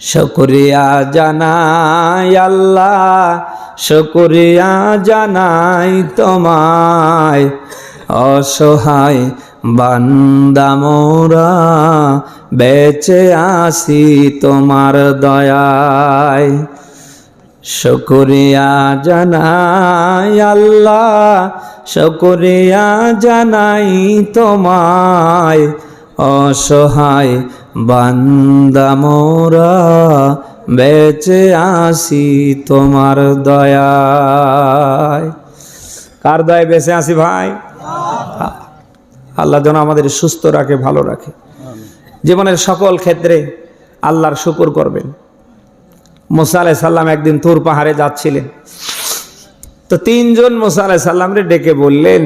শুক্রিয়া জানাই আল্লাহ, শুক্রিয়া জানাই তোমায়। অসহায় বান্দা মোরা, বেঁচে আসি তোমার দয়ায়। শুক্রিয়া জানাই আল্লাহ, শুক্রিয়া জানাই তোমায়। অসহায় বান্দা মোরা বেঁচে আসি তোমার দয়ায়। কার দয় বেঁচে আসি ভাই? আল্লাহ যেন আমাদের সুস্থ রাখে, ভালো রাখে। জীবনের সকল ক্ষেত্রে আল্লাহর শুকুর করবেন। মোসা আলাই সাল্লাম একদিন তুর পাহাড়ে যাচ্ছিলেন। তো তিনজন মোসা আলাই সাল্লামরে ডেকে বললেন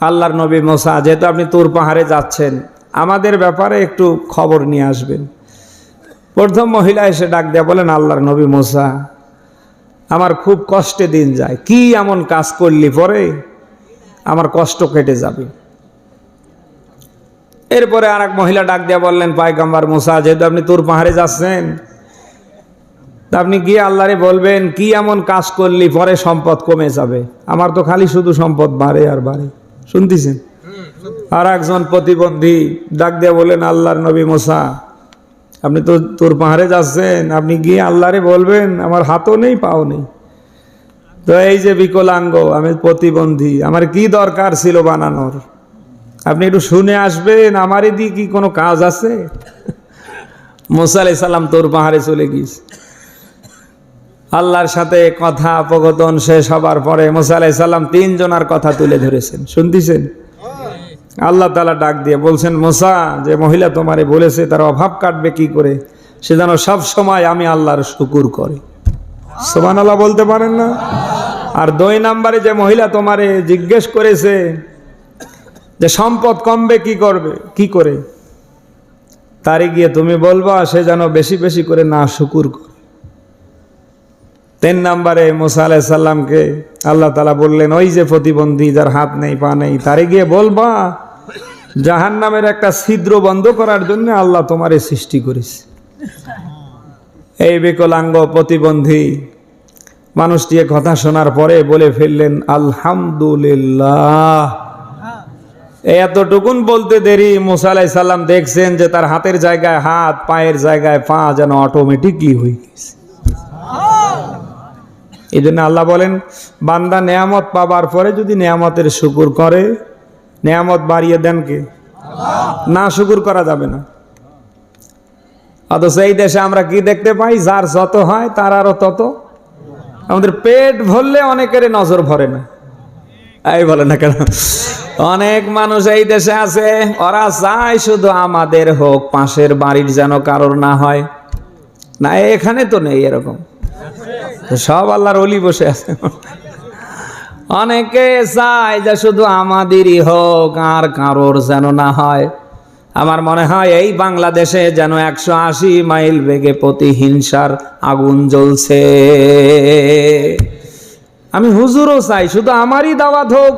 আল্লাহর নবী মোসা, যেহেতু আপনি তোর পাহাড়ে যাচ্ছেন, আমাদের ব্যাপারে একটু খবর নিয়ে আসবেন। প্রথম মহিলা এসে ডাক দেয়া বলেন, আল্লাহর নবী মোসা, আমার খুব কষ্টে দিন যায়। কি এমন কাজ করলি পরে? আমার কষ্ট কেটে যাবে। এরপরে আর এক মহিলা ডাক দিয়া বললেন, পায়গাম্বার মোসা, যেহেতু আপনি তোর পাহাড়ে যাচ্ছেন, তা আপনি গিয়ে আল্লাহরে বলবেন, কি এমন কাজ করলি পরে সম্পদ কমে যাবে। আমার তো খালি শুধু সম্পদ বাড়ে আর বাড়ে। শুনতেছেন? আর একজন প্রতিবন্ধী ডাক দিয়া বলেন, আল্লাহর নবী মোসা, আপনি তো তোর পাহাড়ে যাচ্ছেন, আপনি গিয়ে আল্লাহরে বলবেন, আমার হাতও নেই, পাও নেই। তো এই যে বিকলাঙ্গ, আমি প্রতিবন্ধী, আমার কি দরকার ছিল বানানোর? আপনি একটু শুনে আসবেন, আমারই দিয়ে কি কোনো কাজ আছে? মোসা আলাই সাল্লাম তোর পাহাড়ে চলে গিয়েছে। আল্লাহর সাথে কথা অপগতন শেষ হবার পরে মোসা সাল্লাম তিনজনার কথা তুলে ধরেছেন। শুনতেছেন? আল্লাহ তালা ডাক দিয়ে বলছেন, মোসা, যে মহিলা তোমারে বলেছে তার অভাব কাটবে কি করে? সে যেন সব সময় আমি আল্লাহর শুকুর করে। সোমান আল্লাহ বলতে পারেন না? আর দুই নাম্বারে যে মহিলা তোমারে জিজ্ঞেস করেছে যে সম্পদ কমবে কি করবে, কি করে? তারে গিয়ে তুমি বলবা, সে যেন বেশি বেশি করে না শুকুর করে। তিন নাম্বারে মোসা আলাহ সাল্লামকে আল্লাহ তালা বললেন, ওই যে প্রতিবন্ধী যার হাত নেই, পা নেই, তারে গিয়ে বলবা জাহান নামের একটা ছিদ্র বন্ধ করার জন্য আল্লাহ তোমারে সৃষ্টি করেছে। এই বিকলাঙ্গ প্রতিবন্ধী মানুষটি কথা শোনার পরে বলে ফেললেন, আলহামদুলিল্লাহ। এতটুকুন বলতে দেরি, মুসা আলাই সাল্লাম দেখছেন যে তার হাতের জায়গায় হাত, পায়ের জায়গায় পা যেন অটোমেটিকলি হয়ে গেছে। এই জন্য আল্লাহ বলেন, বান্দা নেয়ামত পাবার পরে যদি নেয়ামতের শুকুর করে, নেয়ামত বাড়িয়ে দেন কে? না শুকুর করা যাবে না। অথচ এই দেশে আমরা কি দেখতে পাই? যার যত হয়, তার আরও তত। আমাদের পেট ভরলে অনেকের নজর ভরে না। এই বলে না কেন? অনেক মানুষ এই দেশে আছে, ওরা চায় শুধু আমাদের হোক, পাশের বাড়ির যেন কারোর না হয়। না, এখানে তো নেই এরকম। সব আল্লাহর অলি বসে আছে। অনেকে চায় যে শুধু আমাদেরই হোক, আর কারোর যেন না হয়। আমার মনে হয় এই বাংলাদেশে যেন একশো আশি মাইল বেগে প্রতি হিংসার আগুন জ্বলছে। আমি হুজুরও চাই, শুধু আমারই দাওয়াত হোক,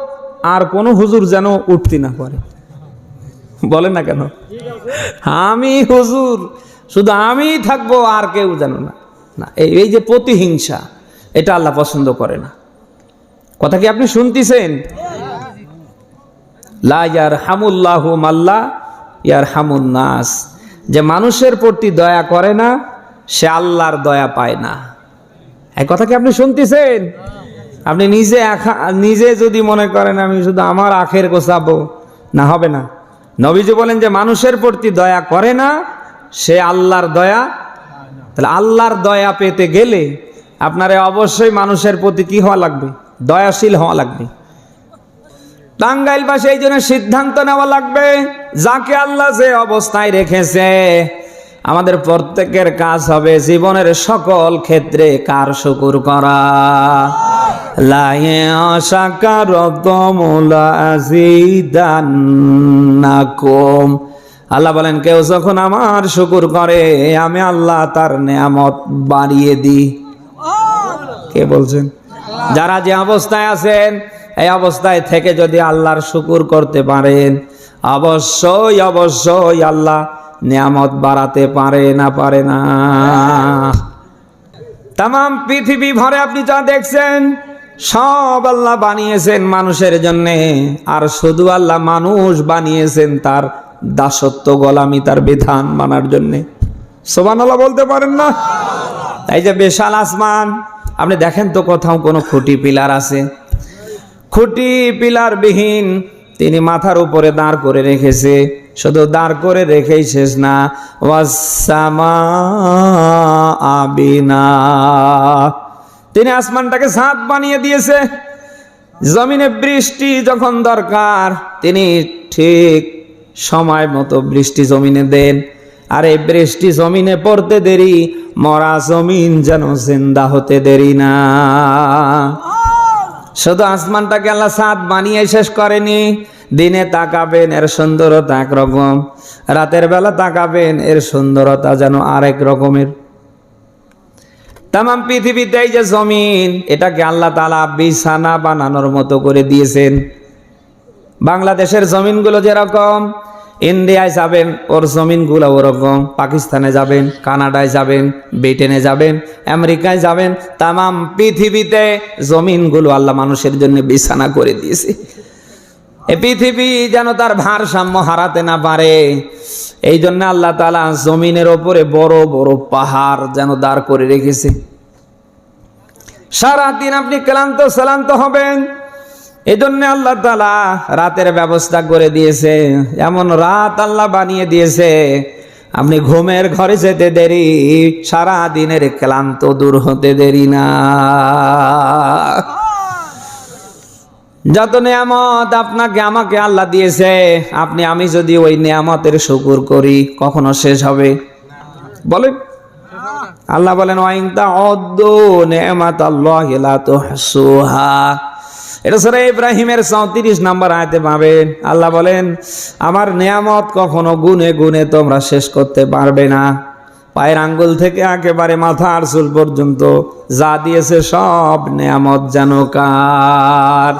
আর কোনো হুজুর যেন উঠতি না পারে। বলে না কেন? আমি হুজুর, শুধু আমি থাকব, আর কেউ যেন না। না, এই যে প্রতিহিংসা, এটা আল্লাহ পছন্দ করে না। কথা কি আপনি শুনতেছেন? লা ইয়ার নাস। যে মানুষের প্রতি দয়া করে না, সে আল্লাহর দয়া পায় না। এই কথা কি আপনি শুনতেছেন? আপনি নিজে নিজে যদি মনে করেন, আমি শুধু আমার আখের গোছাবো, না হবে না। নবীজি বলেন যে, মানুষের প্রতি দয়া করে না, সে আল্লাহর দয়া তাহলে আল্লাহর দয়া পেতে গেলে আপনারে অবশ্যই মানুষের প্রতি কি হওয়া লাগবে? দয়াশীল হওয়া লাগবে। টাঙ্গাইল বা সেই জন্য সিদ্ধান্ত নেওয়া লাগবে, যাকে আল্লাহ যে অবস্থায় রেখেছে, আমাদের প্রত্যেকের কাজ হবে জীবনের সকল ক্ষেত্রে কার শুকুর করা। লায়ে অসাকার কম আল্লাহ বলেন, কেউ যখন আমার শুকুর করে, আমি আল্লাহ তার নেয়ামত বাড়িয়ে দিই। কে বলছেন? যারা যে অবস্থায় আছেন, এই অবস্থায় থেকে যদি আল্লাহর শুকুর করতে পারেন, অবশ্যই অবশ্যই আল্লাহ নিয়ামত বাড়াতে পারে না পারে না। তাম পৃথিবী ভরে আপনি যা দেখছেন, সব আল্লাহ বানিয়েছেন মানুষের জন্যে। আর শুধু আল্লাহ মানুষ বানিয়েছেন তার দাসত্ব গোলামি তার বিধান মানার জন্যে। সোমান আল্লাহ বলতে পারেন না? তাই যে বিশাল আসমান, আপনি দেখেন তো কোথাও কোনো খুঁটি পিলার আছে? খুঁটি পিলার বিহীন তিনি মাথার উপরে দাঁড় করে রেখেছে। শুধু দাঁড় করে রেখেই শেষ না আবিনা। তিনি আসমানটাকে সাঁত বানিয়ে দিয়েছে। জমিনে বৃষ্টি যখন দরকার, তিনি ঠিক সময় মতো বৃষ্টি জমিনে দেন। আর এই বৃষ্টি জমিনে পড়তে দেরি, মরা জমিন যেন জিন্দা হতে দেরি না। শুধু আসমানটাকে আল্লাহ সাত বানিয়ে শেষ করেনি, দিনে তাকাবেন এর সুন্দরতা একরকম রাতের বেলা তাকাবেন এর সুন্দরতা যেন আরেক রকমের। তাম পৃথিবীতে এই যে জমিন, এটাকে আল্লাহ তালা বিছানা বানানোর মতো করে দিয়েছেন। বাংলাদেশের জমিনগুলো যেরকম ইন্ডিয়ায় যাবেন, ওর জমিনগুলো ওরকম, পাকিস্তানে যাবেন, কানাডায় যাবেন, ব্রিটেনে যাবেন, আমেরিকায় যাবেন, তামাম পৃথিবীতে জমিনগুলো আল্লাহ মানুষের জন্য বিছানা করে দিয়েছে। এ পৃথিবী যেন তার ভারসাম্য হারাতে না পারে এই জন্য আল্লাহ তালা জমিনের ওপরে বড় বড় পাহাড় যেন দাঁড় করে রেখেছে। সারাদিন আপনি ক্লান্ত শ্রান্ত হবেন এই জন্য আল্লাহ তালা রাতের ব্যবস্থা করে দিয়েছে। এমন রাত আল্লাহ বানিয়ে দিয়েছে। আপনি ঘুমের ঘরে যেতে দেরি সারা দিনের ক্লান্ত দূর হতে দেরি না। যত নিয়ামত আপনাকে, আমাকে আল্লাহ দিয়েছে, আপনি, আমি যদি ওই নিয়ামতের শুকুর করি, কখনো শেষ হবে? বলেন। আল্লাহ বলেন ওয়াইনতা অদ্দ নেমাত আল্লাহ তুহসুহা। এটা সরে ইব্রাহিমের চৌত্রিশ নাম্বার আয়তে পাবেন আল্লাহ বলেন, আমার নিয়ামত কখনো গুনে গুনে তোমরা শেষ করতে পারবে না। পায়ের আঙ্গুল থেকে একেবারে মাথার চুল পর্যন্ত যা দিয়েছে সব নিয়ামত কার।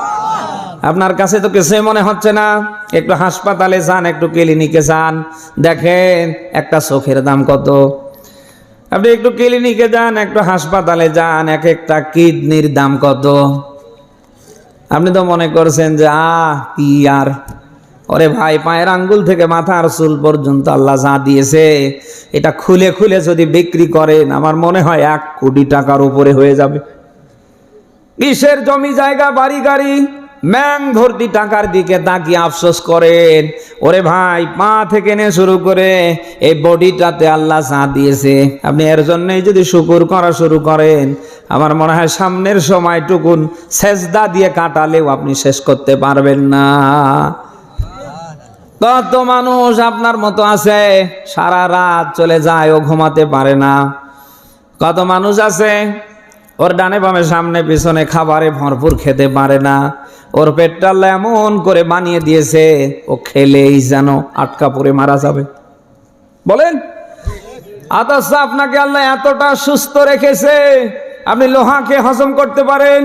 আপনার কাছে তো কিছুই মনে হচ্ছে না। একটু হাসপাতালে যান, একটু ক্লিনিকে যান। দেখেন, একটা চোখের দাম কত। আপনি একটু ক্লিনিকে যান, একটু হাসপাতালে যান, এক একটা কিডনির দাম কত। আপনি তো মনে করছেন যে, আ, কি আর? ওরে ভাই, পায়ের আঙ্গুল থেকে মাথার চুল পর্যন্ত আল্লাহ যা দিয়েছে, এটা খুলে খুলে যদি বিক্রি করেন, আমার মনে হয় এক কোটি টাকার উপরে হয়ে যাবে। কিসের জমি, জায়গা, বাড়ি, গাড়ি? ম্যাং ভর্তি টাকার দিকে তাকিয়ে আফসোস করেন। ওরে ভাই, পা থেকে নে শুরু করে, এই বডিটাতে আল্লাহ চা দিয়েছে। আপনি এর জন্যই যদি শুকুর করা শুরু করেন, আমার মনে হয় সামনের সময়টুকুন সেজদা দিয়ে কাটালেও আপনি শেষ করতে পারবেন না। কত মানুষ আপনার মতো আছে, সারা রাত চলে যায় ও ঘুমাতে পারে না। কত মানুষ আছে ওর ডানে বামে সামনে পিছনে খাবারে ভরপুর খেতে পারে না। ওর পেটটা এমন করে বানিয়ে দিয়েছে। ও খেলেই যেন আটকা পড়ে মারা যাবে। বলেন আদর্শ আপনাকে আল্লাহ এতটা সুস্থ রেখেছে, আপনি লোহাকে হজম করতে পারেন।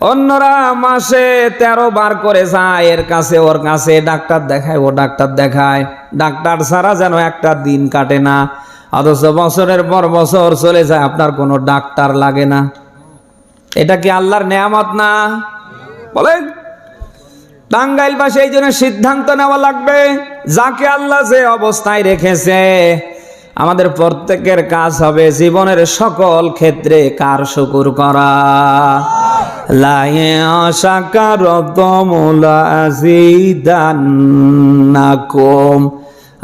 অন্যরা মাসে তেরো বার করে যায়, এর কাছে ওর কাছে ডাক্তার দেখায়, ও ডাক্তার দেখায়। ডাক্তার ছাড়া যেন একটা দিন কাটে না। অথচ বছরের পর বছর চলে যায়, আপনার কোনো ডাক্তার লাগে না। এটা কি আল্লাহর নেয়ামত না? বলেন, টাঙ্গাইল বা সেই জন্য সিদ্ধান্ত নেওয়া লাগবে, যাকে আল্লাহ যে অবস্থায় রেখেছে, আমাদের প্রত্যেকের কাজ হবে জীবনের সকল ক্ষেত্রে কার শুকুর করা। লায়ে আশাকার তমলা আজিদান্নাকুম।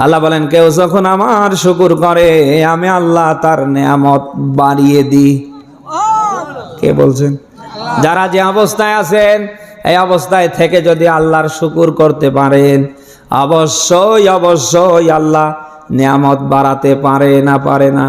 আল্লাহ বলেন, কেউ যখন আমার শুকুর করে, আমি আল্লাহ তার নেয়ামত বাড়িয়ে দিই। কে বলছেন? যারা যে অবস্থায় আছেন, এই অবস্থায় থেকে যদি আল্লাহর শুকুর করতে পারেন, অবশ্যই অবশ্যই আল্লাহ নিয়ামত বাড়াতে পারে না পারে না।